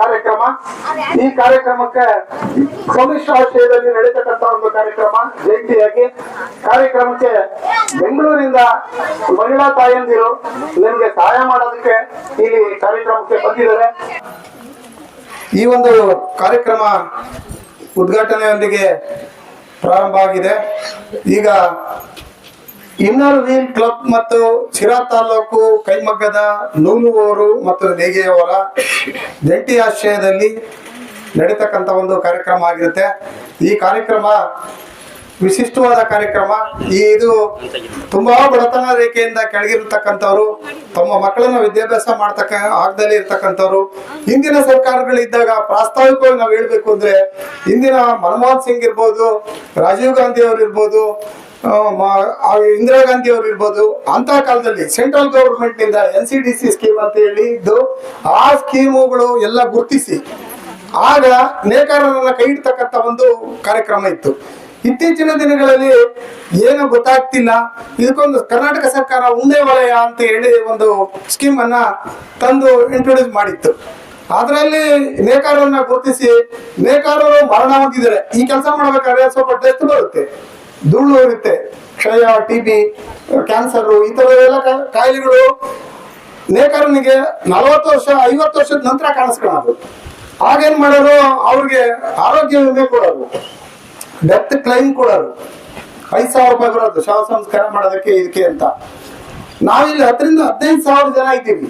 ಕಾರ್ಯಕ್ರಮ. ಈ ಕಾರ್ಯಕ್ರಮಕ್ಕೆ ಸಮ್ಮಿಶ್ರಾಶ್ರಯದಲ್ಲಿ ನಡೀತಕ್ಕಂತ ಒಂದು ಕಾರ್ಯಕ್ರಮ, ಜಯಂತಿಯಾಗಿ. ಕಾರ್ಯಕ್ರಮಕ್ಕೆ ಬೆಂಗಳೂರಿಂದ ಮಹಿಳಾ ತಾಯಂದಿರು ನಿಮಗೆ ಸಹಾಯ ಮಾಡೋದಕ್ಕೆ ಇಲ್ಲಿ ಕಾರ್ಯಕ್ರಮಕ್ಕೆ ಬಂದಿದ್ದಾರೆ. ಈ ಒಂದು ಕಾರ್ಯಕ್ರಮ ಉದ್ಘಾಟನೆಯೊಂದಿಗೆ ಪ್ರಾರಂಭ ಆಗಿದೆ. ಈಗ ಇನ್ನರ್ ವೀಲ್ ಕ್ಲಬ್ ಮತ್ತು ಶಿರಾ ತಾಲೂಕು ಕೈಮಗ್ಗದ ನೂಲುವವರು ಮತ್ತು ನೇಗೆಯವರ ಜಂಟಿ ಆಶ್ರಯದಲ್ಲಿ ನಡೀತಕ್ಕಂಥ ಒಂದು ಕಾರ್ಯಕ್ರಮ ಆಗಿರುತ್ತೆ. ಈ ಕಾರ್ಯಕ್ರಮ, ವಿಶಿಷ್ಟವಾದ ಕಾರ್ಯಕ್ರಮ. ಈ ಇದು ತುಂಬಾ ಬಡತನ ರೇಖೆಯಿಂದ ಕೆಳಗಿರ್ತಕ್ಕಂಥವ್ರು, ತಮ್ಮ ಮಕ್ಕಳನ್ನ ವಿದ್ಯಾಭ್ಯಾಸ ಮಾಡ್ತಕ್ಕ ಆಗ್ದಲ್ಲಿ ಇರ್ತಕ್ಕಂಥವ್ರು. ಹಿಂದಿನ ಸರ್ಕಾರಗಳಿದ್ದಾಗ ಪ್ರಾಸ್ತಾವಿಕವಾಗಿ ನಾವು ಹೇಳ್ಬೇಕು ಅಂದ್ರೆ, ಹಿಂದಿನ ಮನಮೋಹನ್ ಸಿಂಗ್ ಇರ್ಬೋದು, ರಾಜೀವ್ ಗಾಂಧಿ ಅವರು ಇರ್ಬೋದು ಇಂದಿರಾ ಗಾಂಧಿ ಅವರು ಇರ್ಬೋದು ಅಂತ ಕಾಲದಲ್ಲಿ central ಗವರ್ಮೆಂಟ್ನಿಂದ N C D C scheme ಅಂತ ಹೇಳಿ ಇದ್ದು, ಆ ಸ್ಕೀಮುಗಳು ಎಲ್ಲ ಗುರುತಿಸಿ, ಆಗ ನೇಕಾರರನ್ನ ಕೈ ಇಡ್ತಕ್ಕಂಥ ಒಂದು ಕಾರ್ಯಕ್ರಮ ಇತ್ತು. ಇತ್ತೀಚಿನ ದಿನಗಳಲ್ಲಿ ಏನು ಗೊತ್ತಾಗ್ತಿಲ್ಲ. ಇದಕ್ಕೊಂದು ಕರ್ನಾಟಕ ಸರ್ಕಾರ ಉಂದೇ ವಲಯ ಅಂತ ಹೇಳಿ ಒಂದು ಸ್ಕೀಮ್ ಅನ್ನ ತಂದು ಇಂಟ್ರೊಡ್ಯೂಸ್ ಮಾಡಿತ್ತು. ಅದರಲ್ಲಿ ನೇಕಾರರನ್ನ ಗುರುತಿಸಿ, ನೇಕಾರರು ಮರಣ ಹೊಂದಿದ್ದಾರೆ. ಈ ಕೆಲಸ ಮಾಡಬೇಕಾದ್ರೆ ಸ್ವಲ್ಪ ಟೆಸ್ಟ್ ಬರುತ್ತೆ. ಧೂಳು ಇರುತ್ತೆ. ಕ್ಷಯ ಟಿ ಬಿ ಕ್ಯಾನ್ಸರ್ ಈ ಥರದೆಲ್ಲ ಕಾಯಿಲೆಗಳು ನೇಕಾರನಿಗೆ ನಲವತ್ತು ವರ್ಷ, ಐವತ್ತು ವರ್ಷದ ನಂತರ ಕಾಣಿಸ್ಕೊಳ್ಳೋದು. ಆಗೇನ್ ಮಾಡೋರು ಅವ್ರಿಗೆ ಆರೋಗ್ಯ ವಿಮೆ ಕೊಡೋರು ಡೆತ್ ಕ್ಲೈಮ್ ಕೊಡೋರು ಐದು ಸಾವಿರ ರೂಪಾಯಿ ಬರೋದು ಶವ ಸಂಸ್ಕಾರ ಮಾಡೋದಕ್ಕೆ ಇದಕ್ಕೆ ಅಂತ. ನಾವಿಲ್ಲಿ ಹತ್ತರಿಂದ ಹದಿನೈದು ಸಾವಿರ ಜನ ಇದ್ದೀವಿ.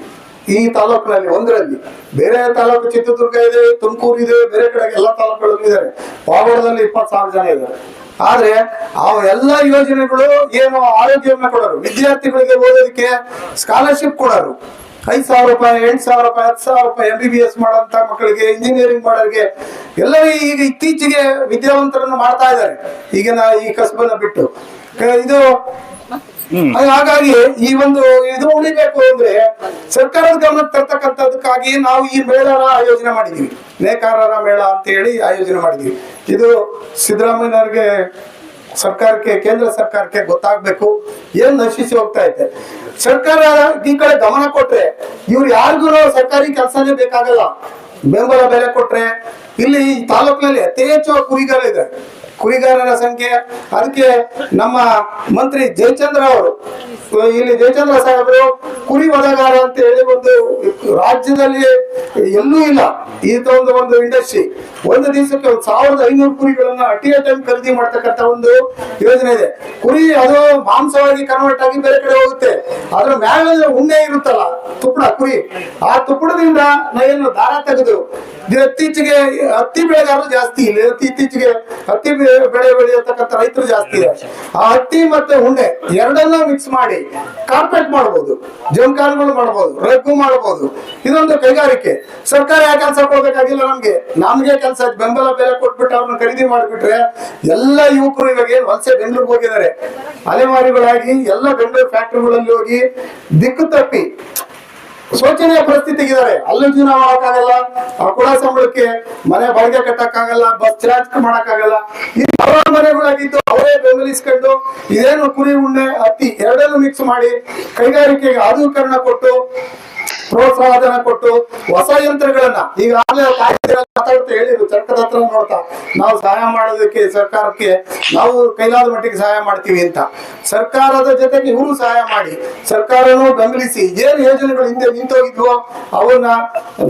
ಈ ತಾಲೂಕಿನಲ್ಲಿ, ಒಂದರಲ್ಲಿ. ಬೇರೆ ತಾಲೂಕು ಚಿತ್ರದುರ್ಗ ಇದೆ, ತುಮಕೂರು ಇದೆ, ಬೇರೆ ಕಡೆ ಎಲ್ಲ ತಾಲೂಕುಗಳಲ್ಲಿ ಇದ್ದಾರೆ. ಪಾವಗಡದಲ್ಲಿ ಇಪ್ಪತ್ತು ಸಾವಿರ ಜನ ಇದ್ದಾರೆ. ಆದ್ರೆ ಆ ಎಲ್ಲ ಯೋಜನೆಗಳು ಏನು ಆರೋಗ್ಯ ವಿಮೆ ಕೊಡೋರು. ವಿದ್ಯಾರ್ಥಿಗಳಿಗೆ ಓದೋದಕ್ಕೆ ಸ್ಕಾಲರ್ಶಿಪ್ ಕೊಡೋರು. ಐದ್ ಸಾವಿರ ರೂಪಾಯಿ, ಎಂಟು ಸಾವಿರ ರೂಪಾಯಿ, ಹತ್ತು ಸಾವಿರ ರೂಪಾಯಿ ಎಂ ಬಿ ಬಿ ಎಸ್ ಮಾಡೋಂಥ ಮಕ್ಕಳಿಗೆ ಇಂಜಿನಿಯರಿಂಗ್ ಮಾಡೋರಿಗೆ ಎಲ್ಲರೂ ಈಗ ಇತ್ತೀಚೆಗೆ ವಿದ್ಯಾವಂತರನ್ನು ಮಾಡ್ತಾ ಇದ್ದಾರೆ. ಈಗಿನ ಈ ಕಸಬನ್ನ ಬಿಟ್ಟು. ಇದು ಹಾಗಾಗಿ ಈ ಒಂದು ಇದು ಉಳಿಬೇಕು ಅಂದ್ರೆ ಸರ್ಕಾರದ ಗಮನಕ್ಕೆ ತರ್ತಕ್ಕಂಥದಕ್ಕಾಗಿ ನಾವು ಈ ಮೇಳನ ಆಯೋಜನೆ ಮಾಡಿದೀವಿ ನೇಕಾರರ ಮೇಳ ಅಂತ ಹೇಳಿ ಆಯೋಜನೆ ಮಾಡಿದೀವಿ ಇದು ಸಿದ್ದರಾಮಯ್ಯನವ್ರಿಗೆ ಸರ್ಕಾರಕ್ಕೆ, ಕೇಂದ್ರ ಸರ್ಕಾರಕ್ಕೆ ಗೊತ್ತಾಗ್ಬೇಕು. ಏನ್ ನಶಿಸಿ ಹೋಗ್ತಾ ಇದೆ. ಸರ್ಕಾರ ಈ ಕಡೆ ಗಮನ ಕೊಟ್ರೆ, ಇವ್ರು ಯಾರಿಗೂ ಸರ್ಕಾರಿ ಕೆಲಸನೇ ಬೇಕಾಗಲ್ಲ. ಬೆಂಬಲ ಬೆಲೆ ಕೊಟ್ರೆ, ಇಲ್ಲಿ ತಾಲೂಕಿನಲ್ಲಿ ಅತಿ ಹೆಚ್ಚು ಕುರಿಗಳಿದೆ ಕುರಿಗಾರರ ಸಂಖ್ಯೆ. ಅದಕ್ಕೆ ನಮ್ಮ ಮಂತ್ರಿ ಜಯಚಂದ್ರ ಅವರು, ಇಲ್ಲಿ ಜಯಚಂದ್ರ ಸಾಹೇಬರು ಕುರಿ ವಧಗಾರ ಅಂತ ಹೇಳಿ ಒಂದು ರಾಜ್ಯದಲ್ಲಿ ಎಲ್ಲೂ ಇಲ್ಲ. ಈ ಒಂದು ಒಂದು ಇಂಡಸ್ಟ್ರಿ ಒಂದು ದಿವಸಕ್ಕೆ ಒಂದು ಸಾವಿರದ ಐನೂರು ಕುರಿಗಳನ್ನ ಅಟಿ ಟೈಮ್ ಖರೀದಿ ಮಾಡ್ತಕ್ಕಂತ ಒಂದು ಯೋಜನೆ ಇದೆ. ಕುರಿ ಅದು ಮಾಂಸವಾಗಿ ಕನ್ವರ್ಟ್ ಆಗಿ ಬೇರೆ ಕಡೆ ಹೋಗುತ್ತೆ. ಅದ್ರ ಮ್ಯಾಲ ಉಣ್ಣೆ ಇರುತ್ತಲ್ಲ, ತುಪ್ಪಳ ಕುರಿ, ಆ ತುಪ್ಪಳದಿಂದ ನಾವೇನು ದಾರ ತೆಗೆದು ಇತ್ತೀಚೆಗೆ ಹತ್ತಿ ಬೆಳೆಗಾರರು ಜಾಸ್ತಿ ಇಲ್ಲಿ. ಇತ್ತೀಚೆಗೆ ಹತ್ತಿ ಬೆಳೆ ಬೆಳೆಯತಕ್ಕಂಥ ರೈತರು ಜಾಸ್ತಿ ಇದೆ. ಆ ಹತ್ತಿ ಮತ್ತೆ ಉಣ್ಣೆ ಎರಡನ್ನ ಮಿಕ್ಸ್ ಮಾಡಿ ಕಾರ್ಪೆಟ್ ಮಾಡಬಹುದು ಜಮ್ಕಾರ್ಗಳು ಮಾಡಬಹುದು ರಗ್ಗು ಮಾಡಬಹುದು ಇದೊಂದು ಕೈಗಾರಿಕೆ. ಸರ್ಕಾರ ಕೆಲಸ ಕೊಡ್ಬೇಕಾಗಿಲ್ಲ ನಮ್ಗೆ ನಮ್ಗೆ ಕೆಲಸ ಬೆಂಬಲ ಬೆಲೆ ಕೊಟ್ಬಿಟ್ಟು ಅವ್ರನ್ನ ಖರೀದಿ ಮಾಡಿಬಿಟ್ರೆ ಎಲ್ಲ ಯುವಕರು ಇವಾಗ ಏನ್ ವಲಸೆ ಬೆಂಗಳೂರಿಗೆ ಹೋಗಿದ್ದಾರೆ. ಅಲೆಮಾರಿಗಳಾಗಿ ಎಲ್ಲ ಬೆಂಗಳೂರು ಫ್ಯಾಕ್ಟರಿಗಳಲ್ಲಿ ಹೋಗಿ ದಿಕ್ಕು ತಪ್ಪಿ ಶೋಚನೀಯ ಪರಿಸ್ಥಿತಿಗಿದ್ದಾರೆ ಅಲ್ಲೂ ಜೀವನ ಮಾಡಕ್ಕಾಗಲ್ಲ ಆ ಕುಳ ಸಂಬಳಕ್ಕೆ ಮನೆ ಬಾಡಿಗೆ ಕಟ್ಟಕ್ಕಾಗಲ್ಲ, ಬಸ್ ಚಾರ್ಜ್ ಮಾಡಕ್ಕಾಗಲ್ಲ. ಈ ಅವರ ಮನೆಗಳಾಗಿದ್ದು ಅವರೇ ಬೆಂಬಲಿಸ್ಕೊಂಡು ಇದೇನು ಕುರಿ ಉಣ್ಣೆ ಹತ್ತಿ ಎರಡನ್ನೂ ಮಿಕ್ಸ್ ಮಾಡಿ ಕೈಗಾರಿಕೆಗೆ ಆಧುನೀಕರಣ ಕೊಟ್ಟು ಪ್ರೋತ್ಸಾಹಧನ ಕೊಟ್ಟು ಹೊಸ ಯಂತ್ರಗಳನ್ನ ಈಗಾಗಲೇ ಮಾತಾಡ್ತಾ ಹೇಳಿದ್ರು. ಸರ್ಕಾರ ಹತ್ರ ನೋಡ್ತಾ, ನಾವು ಸಹಾಯ ಮಾಡೋದಕ್ಕೆ, ಸರ್ಕಾರಕ್ಕೆ ನಾವು ಕೈಲಾದ ಮಟ್ಟಿಗೆ ಸಹಾಯ ಮಾಡ್ತೀವಿ ಅಂತ. ಸರ್ಕಾರದ ಜೊತೆಗೆ ಇವರು ಸಹಾಯ ಮಾಡಿ, ಸರ್ಕಾರನೂ ಬೆಂಬಲಿಸಿ, ಏನು ಯೋಜನೆಗಳು ಹಿಂದೆ ನಿಂತೋಗಿದ್ವೋ, ಅವನ್ನ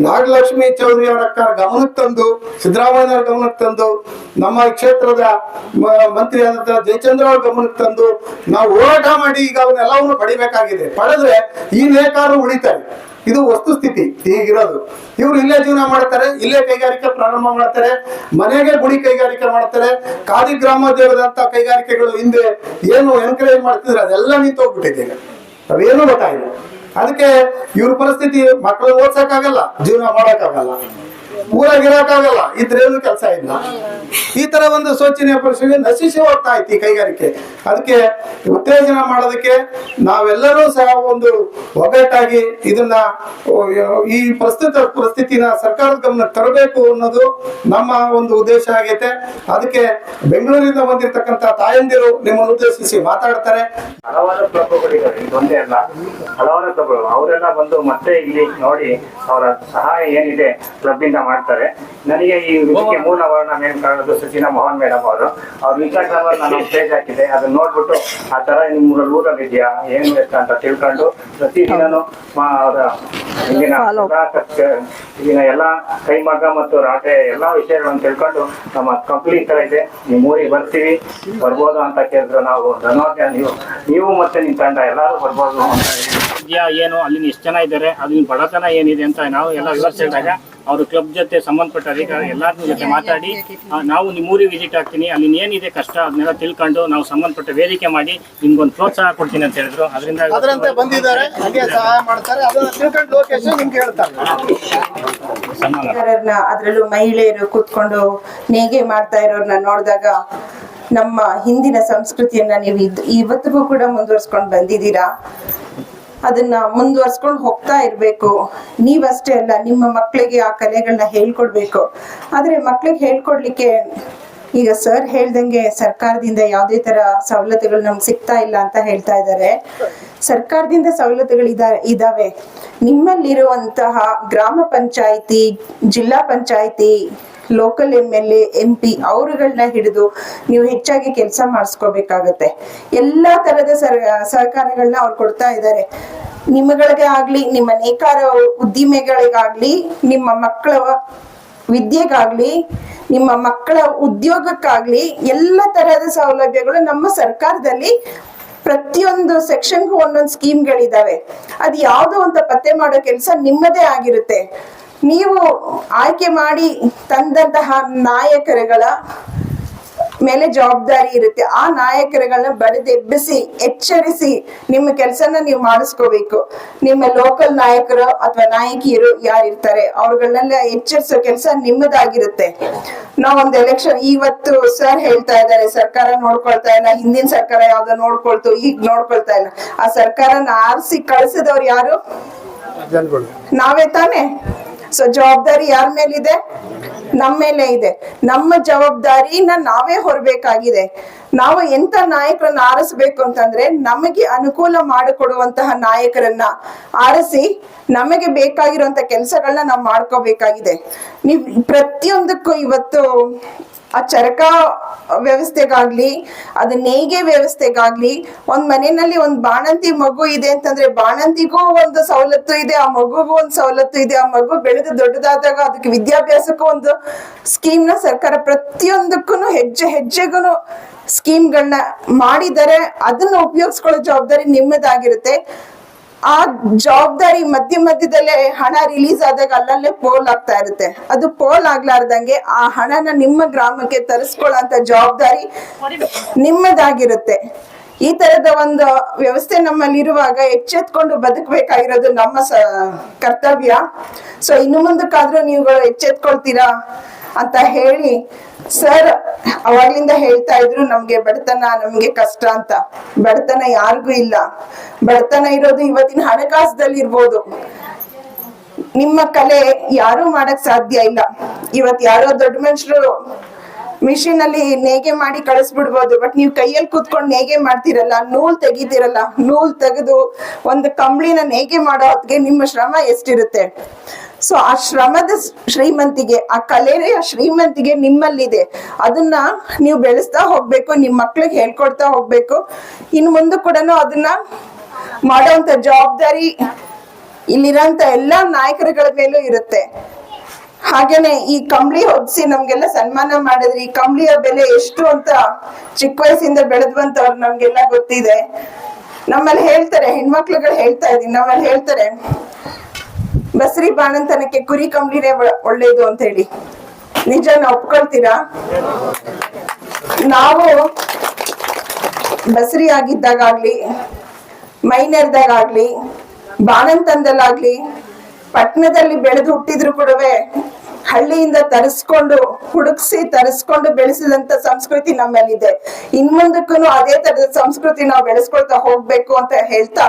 ನಾಗಲಕ್ಷ್ಮಿ ಚೌಧರಿ ಅವರ ಗಮನಕ್ಕೆ ತಂದು ಸಿದ್ದರಾಮಯ್ಯ ಗಮನಕ್ಕೆ ತಂದು, ನಮ್ಮ ಕ್ಷೇತ್ರದ ಮಂತ್ರಿ ಆದಂತ ಜಯಚಂದ್ರ ಅವರ ಗಮನಕ್ಕೆ ತಂದು, ನಾವು ಹೋರಾಟ ಮಾಡಿ ಈಗ ಅವನ್ನೆಲ್ಲವನ್ನು ಪಡಿಬೇಕಾಗಿದೆ. ಪಡೆದ್ರೆ ಈ ನೇಕಾರರು ಉಳಿತಾರೆ. ಇದು ವಸ್ತುಸ್ಥಿತಿ ಹೀಗಿರೋದು. ಇವ್ರು ಇಲ್ಲೇ ಜೀವನ ಮಾಡ್ತಾರೆ, ಇಲ್ಲೇ ಕೈಗಾರಿಕೆ ಪ್ರಾರಂಭ ಮಾಡ್ತಾರೆ, ಮನೆಗೆ ಗುಡಿ ಕೈಗಾರಿಕೆ ಮಾಡ್ತಾರೆ, ಖಾದಿ ಗ್ರಾಮ ದೇವದಂತ ಕೈಗಾರಿಕೆಗಳು ಹಿಂದೆ ಏನು ಎನ್ಕರೇಜ್ ಮಾಡ್ತಿದ್ರೆ ಅದೆಲ್ಲ ನಿಂತು ಈಗ. ಅವೇನು ಅದಕ್ಕೆ ಇವ್ರ ಪರಿಸ್ಥಿತಿ ಮಕ್ಕಳು ಓದ್ಸಕ್ಕಾಗಲ್ಲ, ಜೀವನ ಮಾಡಕ್ಕಾಗಲ್ಲ. ಊರಾಗ ಇರೋಕ್ಕಾಗಲ್ಲ ಇದ್ರೇನು ಕೆಲಸ ಇಲ್ಲ. ಈ ತರ ಒಂದು ಶೋಚನೀಯ ಪರಿಸ್ಥಿತಿ ನಶಿಸಿ ಹೋಗ್ತಾ ಐತಿ ಕೈಗಾರಿಕೆ. ಅದಕ್ಕೆ ಉತ್ತೇಜನ ಮಾಡೋದಕ್ಕೆ ನಾವೆಲ್ಲರೂ ಸಹ ಒಂದು ಒಗ್ಗಟ್ಟಾಗಿ ಇದನ್ನ ಈ ಪ್ರಸ್ತುತ ಪರಿಸ್ಥಿತಿನ ಸರ್ಕಾರದ ಗಮನ ತರಬೇಕು ಅನ್ನೋದು ನಮ್ಮ ಒಂದು ಉದ್ದೇಶ ಆಗೈತೆ. ಅದಕ್ಕೆ ಬೆಂಗಳೂರಿಂದ ಬಂದಿರತಕ್ಕಂತ ತಾಯಂದಿರು ನಿಮ್ಮನ್ನು ಉದ್ದೇಶಿಸಿ ಮಾತಾಡ್ತಾರೆ. ಹಲವಾರು ಪ್ರಭುಗಳಿದ್ದಾರೆ ಇದೊಂದೇ ಅಲ್ಲ. ಹಲವಾರು ಮತ್ತೊಬ್ರು ಅವರೆಲ್ಲ ಬಂದು ಮತ್ತೆ ಇಲ್ಲಿ ನೋಡಿ ಅವರ ಸಹಾಯ ಏನಿದೆ ಕ್ಲಬ್ ಇಂದ ಮಾಡ್ತಾರೆ. ನನಗೆ ಈ ವಿಷಯಕ್ಕೆ ಮೂಲ ವರ್ಣ ಮೇಲ್ ಕಾಣೋದು ಸುಚಿನಾ ಮೋಹನ್ ಮೇಡಮ್ ಅವರು. ಅವ್ರ ಇನ್ಸ್ಟಾಗ್ರಾಮ್ ಅಲ್ಲಿ ನಾನು ಪೇಜ್ ಹಾಕಿದೆ. ಅದನ್ನ ನೋಡ್ಬಿಟ್ಟು ಆ ತರ ನಿಮ್ಮ ಊರಲ್ಲಿ ಇದೆಯಾ ಏನು ಎತ್ತ ಅಂತ ತಿಳ್ಕೊಂಡು ಪ್ರತಿದಿನನೂ ಅವರ ಈಗಿನ ಎಲ್ಲಾ ಕಷ್ಟ- ಈಗಿನ ಎಲ್ಲಾ ಕೈಮಗ್ಗ ಮತ್ತು ರಾಟೆ ಎಲ್ಲಾ ವಿಷಯಗಳನ್ನು ತಿಳ್ಕೊಂಡು ನಮ್ಮ ಕಂಪ್ನಿ ತರ ಇದೆ. ನಿಮ್ಮ ಊರಿಗೆ ಬರ್ತೀವಿ. ಬರ್ಬೋದು ಅಂತ ಕೇಳಿದ್ರೆ ನಾವು. ಧನ್ಯವಾದ ನೀವು ನೀವು ಮತ್ತೆ ನಿಮ್ಮ ತಂಡ ಎಲ್ಲರೂ ಬರ್ಬೋದು ಅಂತ ಏನು ಅಲ್ಲಿ ಎಷ್ಟು ಜನ ಇದ್ದಾರೆ ಅಲ್ಲಿನ ಬಡತನ ಏನಿದೆ ಅಂತ ನಾವು ಎಲ್ಲ ವಿವರಿಸಿದಾಗ ಅವರು ಕ್ಲಬ್ ಜೊತೆ ಸಂಬಂಧಪಟ್ಟ ಅಧಿಕಾರಿ ಎಲ್ಲಾರ ಜೊತೆ ಮಾತಾಡಿ ನಾವು ನಿಮ್ಮೂರಿಗೆ ವಿಸಿಟ್ ಆಗ್ತೀನಿ ಅಲ್ಲಿ ಏನಿದೆ ಕಷ್ಟ ಅದನ್ನೆಲ್ಲ ತಿಳ್ಕೊಂಡು ನಾವು ಸಂಬಂಧಪಟ್ಟ ವೇದಿಕೆ ಮಾಡಿ ನಿಮ್ಗೊಂದು ಪ್ರೋತ್ಸಾಹ ಕೊಡ್ತೀನಿ ಅಂತ ಹೇಳಿದ್ರು. ಅದರಿಂದ ಅದರಂತೆ ಬಂದಿದ್ದಾರೆ ಹಾಗೆ ಸಹಾಯ ಮಾಡ್ತಾರೆ. ಅದನ್ನ ತಿಳ್ಕೊಂಡು ಲೋಕೇಶ್ ನಿಮ್ಗೆ ಹೇಳ್ತಾರೆ ಅದರಲ್ಲೂ ಮಹಿಳೆಯರು ಕೂತ್ಕೊಂಡು ನೇಗೆ ಮಾಡ್ತಾ ಇರೋರ್ನ ನೋಡಿದಾಗ ನಮ್ಮ ಹಿಂದಿನ ಸಂಸ್ಕೃತಿಯನ್ನ ನೀವು ಇವತ್ತಿಗೂ ಕೂಡ ಮುಂದುವರ್ಸ್ಕೊಂಡು ಬಂದಿದ್ದೀರಾ? ಅದನ್ನ ಮುಂದುವರ್ಸ್ಕೊಂಡು ಹೋಗ್ತಾ ಇರ್ಬೇಕು. ನೀವಷ್ಟೇ ಅಲ್ಲ, ನಿಮ್ಮ ಮಕ್ಕಳಿಗೆ ಆ ಕಲೆಗಳನ್ನ ಹೇಳ್ಕೊಡ್ಬೇಕು. ಆದ್ರೆ ಮಕ್ಳಿಗೆ ಹೇಳ್ಕೊಡ್ಲಿಕ್ಕೆ ಈಗ ಸರ್ ಹೇಳ್ದಂಗೆ ಸರ್ಕಾರದಿಂದ ಯಾವುದೇ ತರ ಸವಲತ್ತುಗಳು ನಮ್ಗೆ ಸಿಗ್ತಾ ಇಲ್ಲ ಅಂತ ಹೇಳ್ತಾ ಇದ್ದಾರೆ. ಸರ್ಕಾರದಿಂದ ಸವಲತ್ತುಗಳು ಇದ- ಇದಾವೆ. ನಿಮ್ಮಲ್ಲಿರುವಂತಹ ಗ್ರಾಮ ಪಂಚಾಯಿತಿ, ಜಿಲ್ಲಾ panchayat local M L A M P ಅವರುಗಳನ್ನ ಹಿಡಿದು ನೀವು ಹೆಚ್ಚಾಗಿ ಕೆಲಸ ಮಾಡಿಸ್ಕೋಬೇಕಾಗತ್ತೆ. ಎಲ್ಲಾ ತರದ ಸರ್ ಸಹಕಾರಗಳನ್ನ ಅವ್ರು ಕೊಡ್ತಾ ಇದ್ದಾರೆ ನಿಮ್ಮಗಳಿಗೆ ಆಗ್ಲಿ, ನಿಮ್ಮ ನೇಕಾರ ಉದ್ದಿಮೆಗಳಿಗಾಗ್ಲಿ, ನಿಮ್ಮ ಮಕ್ಕಳ ವಿದ್ಯೆಗಾಗ್ಲಿ, ನಿಮ್ಮ ಮಕ್ಕಳ ಉದ್ಯೋಗಕ್ಕಾಗ್ಲಿ ಎಲ್ಲ ತರಹದ ಸೌಲಭ್ಯಗಳು ನಮ್ಮ ಸರ್ಕಾರದಲ್ಲಿ ಪ್ರತಿಯೊಂದು ಸೆಕ್ಷನ್ಗೂ ಒಂದೊಂದು ಸ್ಕೀಮ್ಗಳಿದಾವೆ. ಅದು ಯಾವುದೋ ಅಂತ ಪತ್ತೆ ಮಾಡೋ ಕೆಲಸ ನಿಮ್ಮದೇ ಆಗಿರುತ್ತೆ. ನೀವು ಆಯ್ಕೆ ಮಾಡಿ ತಂದಂತಹ ನಾಯಕರುಗಳ ಮೇಲೆ ಜವಾಬ್ದಾರಿ ಇರುತ್ತೆ. ಆ ನಾಯಕರುಗಳನ್ನ ಬಡದೆಬ್ಬಿಸಿ ಎಚ್ಚರಿಸಿ ನಿಮ್ಮ ಕೆಲಸನ ನೀವು ಮಾಡಿಸ್ಕೋಬೇಕು. ನಿಮ್ಮ ಲೋಕಲ್ ನಾಯಕರು ಅಥವಾ ನಾಯಕಿಯರು ಯಾರಿರ್ತಾರೆ ಅವ್ರಗಳನ್ನೆಲ್ಲ ಎಚ್ಚರಿಸೋ ಕೆಲಸ ನಿಮ್ಮದಾಗಿರುತ್ತೆ. ನಾವೊಂದು ಎಲೆಕ್ಷನ್ ಇವತ್ತು ಸರ್ ಹೇಳ್ತಾ ಇದ್ದಾರೆ ಸರ್ಕಾರ ನೋಡ್ಕೊಳ್ತಾ ಇಲ್ಲ ಹಿಂದಿನ ಸರ್ಕಾರ ಯಾವ್ದು ನೋಡ್ಕೊಳ್ತು ಈಗ ನೋಡ್ಕೊಳ್ತಾ ಇಲ್ಲ. ಆ ಸರ್ಕಾರನ ಆರಿಸಿ ಕಳಿಸಿದವ್ರು ಯಾರು? ನಾವೇ ತಾನೇ? ಸೊ ಜವಾಬ್ದಾರಿ ಯಾರ ಮೇಲಿದೆ? ನಮ್ಮ ಮೇಲೆ ಇದೆ. ನಮ್ಮ ಜವಾಬ್ದಾರಿನ ನಾವೇ ಹೊರಬೇಕಾಗಿದೆ. ನಾವು ಎಂತ ನಾಯಕರನ್ನ ಆರಿಸ್ಬೇಕು ಅಂತಂದ್ರೆ ನಮಗೆ ಅನುಕೂಲ ಮಾಡಿಕೊಡುವಂತಹ ನಾಯಕರನ್ನ ಆರಿಸಿ ನಮಗೆ ಬೇಕಾಗಿರುವಂತ ಕೆಲಸಗಳನ್ನ ನಾವು ಮಾಡ್ಕೋಬೇಕಾಗಿದೆ. ನೀವು ಪ್ರತಿಯೊಂದಕ್ಕೂ ಇವತ್ತು ಆ ಚರಕ ವ್ಯವಸ್ಥೆಗಾಗ್ಲಿ, ಅದು ನೇಯ್ಗೆ ವ್ಯವಸ್ಥೆಗಾಗ್ಲಿ, ಒಂದ್ ಮನೆಯಲ್ಲಿ ಒಂದ್ ಬಾಣಂತಿ ಮಗು ಇದೆ ಅಂತಂದ್ರೆ ಬಾಣಂತಿಗೂ ಒಂದು ಸವಲತ್ತು ಇದೆ, ಆ ಮಗುಗೂ ಒಂದು ಸವಲತ್ತು ಇದೆ, ಆ ಮಗು ಬೆಳೆದು ದೊಡ್ಡದಾದಾಗ ಅದಕ್ಕೆ ವಿದ್ಯಾಭ್ಯಾಸಕ್ಕೂ ಒಂದು ಸ್ಕೀಮ್ ಸರ್ಕಾರ ಪ್ರತಿಯೊಂದಕ್ಕೂ ಹೆಜ್ಜೆ ಹೆಜ್ಜೆಗೂ ಸ್ಕೀಮ್ಗಳನ್ನ ಮಾಡಿದರೆ ಅದನ್ನ ಉಪಯೋಗಿಸ್ಕೊಳ್ಳೋ ಜವಾಬ್ದಾರಿ ನಿಮ್ಮದಾಗಿರುತ್ತೆ. ಆ ಜವಾಬ್ದಾರಿ ಮಧ್ಯ ಮಧ್ಯದಲ್ಲೇ ಹಣ ರಿಲೀಸ್ ಆದಾಗ ಅಲ್ಲಲ್ಲೇ ಪೋಲ್ ಆಗ್ತಾ ಇರುತ್ತೆ. ಅದು ಪೋಲ್ ಆಗ್ಲಾರ್ದಂಗೆ ಆ ಹಣನ ನಿಮ್ಮ ಗ್ರಾಮಕ್ಕೆ ತರಿಸ್ಕೊಳ್ಳೋಂತ ಜವಾಬ್ದಾರಿ ನಿಮ್ಮದಾಗಿರುತ್ತೆ. ಈ ತರದ ಒಂದು ವ್ಯವಸ್ಥೆ ನಮ್ಮಲ್ಲಿ ಇರುವಾಗ ಎಚ್ಚೆತ್ಕೊಂಡು ಬದುಕಬೇಕಾಗಿರೋದು ನಮ್ಮ ಕರ್ತವ್ಯ. ಸೊ ಇನ್ನು ಮುಂದಕ್ಕಾದ್ರೂ ನೀವುಗಳು ಎಚ್ಚೆತ್ಕೊಳ್ತೀರಾ? ಅಂತ ಹೇಳಿ ಸರ್, ಅವಾಗ್ಲಿಂದ ಹೇಳ್ತಾ ಇದ್ರು, ನಮ್ಗೆ ಬಡತನ ನಮ್ಗೆ ಕಷ್ಟ ಅಂತ. ಬಡತನ ಯಾರಿಗೂ ಇಲ್ಲ. ಬಡತನ ಇರೋದು ಇವತ್ತಿನ ಹಣಕಾಸದಲ್ಲಿ ಇರ್ಬೋದು ನಿಮ್ಮ ಕಲೆ ಯಾರು ಮಾಡಕ್ ಸಾಧ್ಯ ಇಲ್ಲ. ಇವತ್ ಯಾರೋ ದೊಡ್ಡ ಮನುಷ್ಯರು ಮಿಷಿನ್ ಅಲ್ಲಿ ನೇಗೆ ಮಾಡಿ ಕಳಿಸ್ಬಿಡ್ಬೋದು. ಬಟ್ ನೀವು ಕೈಯಲ್ಲಿ ಕೂತ್ಕೊಂಡು ನೇಗೆ ಮಾಡ್ತಿರಲ್ಲ, ನೂಲ್ ತೆಗಿತಿರಲ್ಲ, ನೂಲ್ ತೆಗೆದು ಒಂದು ಕಂಬಳಿನ ನೇಗೆ ಮಾಡೋ ಹೊತ್ತಿಗೆ ನಿಮ್ಮ ಶ್ರಮ ಎಷ್ಟಿರುತ್ತೆ? ಸೊ ಆ ಶ್ರಮದ ಶ್ರೀಮಂತಿಗೆ, ಆ ಕಲೆಯ ಶ್ರೀಮಂತಿಗೆ ನಿಮ್ಮಲ್ಲಿದೆ. ಅದನ್ನ ನೀವು ಬೆಳೆಸ್ತಾ ಹೋಗ್ಬೇಕು, ನಿಮ್ ಮಕ್ಳಿಗೆ ಹೇಳ್ಕೊಡ್ತಾ ಹೋಗ್ಬೇಕು. ಇನ್ನು ಮುಂದೆ ಕೂಡ ಅದನ್ನ ಮಾಡುವಂತ ಜವಾಬ್ದಾರಿ ಇಲ್ಲಿರೋಂತ ಎಲ್ಲಾ ನಾಯಕರುಗಳ ಮೇಲೂ ಇರುತ್ತೆ. ಹಾಗೇನೆ ಈ ಕಂಬಳಿ ಹೊದಿಸಿ ನಮ್ಗೆಲ್ಲ ಸನ್ಮಾನ ಮಾಡಿದ್ರಿ. ಈ ಕಂಬಳಿಯ ಬೆಲೆ ಎಷ್ಟು ಅಂತ ಚಿಕ್ಕ ವಯಸ್ಸಿಂದ ಬೆಳೆದ್ವಂತವ್ರು ನಮ್ಗೆಲ್ಲ ಗೊತ್ತಿದೆ. ನಮ್ಮಲ್ಲಿ ಹೇಳ್ತಾರೆ, ಹೆಣ್ಮಕ್ಳುಗಳು ಹೇಳ್ತಾ ಇದೀನಿ ನಮ್ಮಲ್ಲಿ ಹೇಳ್ತಾರೆ ಬಸ್ರಿ ಬಾಣಂತನಕ್ಕೆ ಕುರಿ ಕಂಬಳಿನೇ ಒಳ್ಳೇದು ಅಂತ ಹೇಳಿ. ನಿಜನ ಒಪ್ಕೊಳ್ತೀರಾ? ನಾವು ಬಸ್ರಿ ಆಗಿದ್ದಾಗ್ಲಿ ಮೈನರ್ದಾಗ್ಲಿ ಬಾಣಂತನದಲ್ಲಾಗ್ಲಿ ಪಟ್ಟಣದಲ್ಲಿ ಬೆಳೆದು ಹುಟ್ಟಿದ್ರು ಕೂಡವೇ ಹಳ್ಳಿಯಿಂದ ತರಿಸ್ಕೊಂಡು, ಹುಡುಕ್ಸಿ ತರಿಸ್ಕೊಂಡು ಬೆಳೆಸಿದಂತ ಸಂಸ್ಕೃತಿ ನಮ್ಮಲ್ಲಿದೆ. ಇನ್ಮುಂದಕ್ಕೂ ಅದೇ ತರದ ಸಂಸ್ಕೃತಿ ನಾವು ಬೆಳೆಸ್ಕೊಳ್ತಾ ಹೋಗ್ಬೇಕು ಅಂತ ಹೇಳ್ತಾ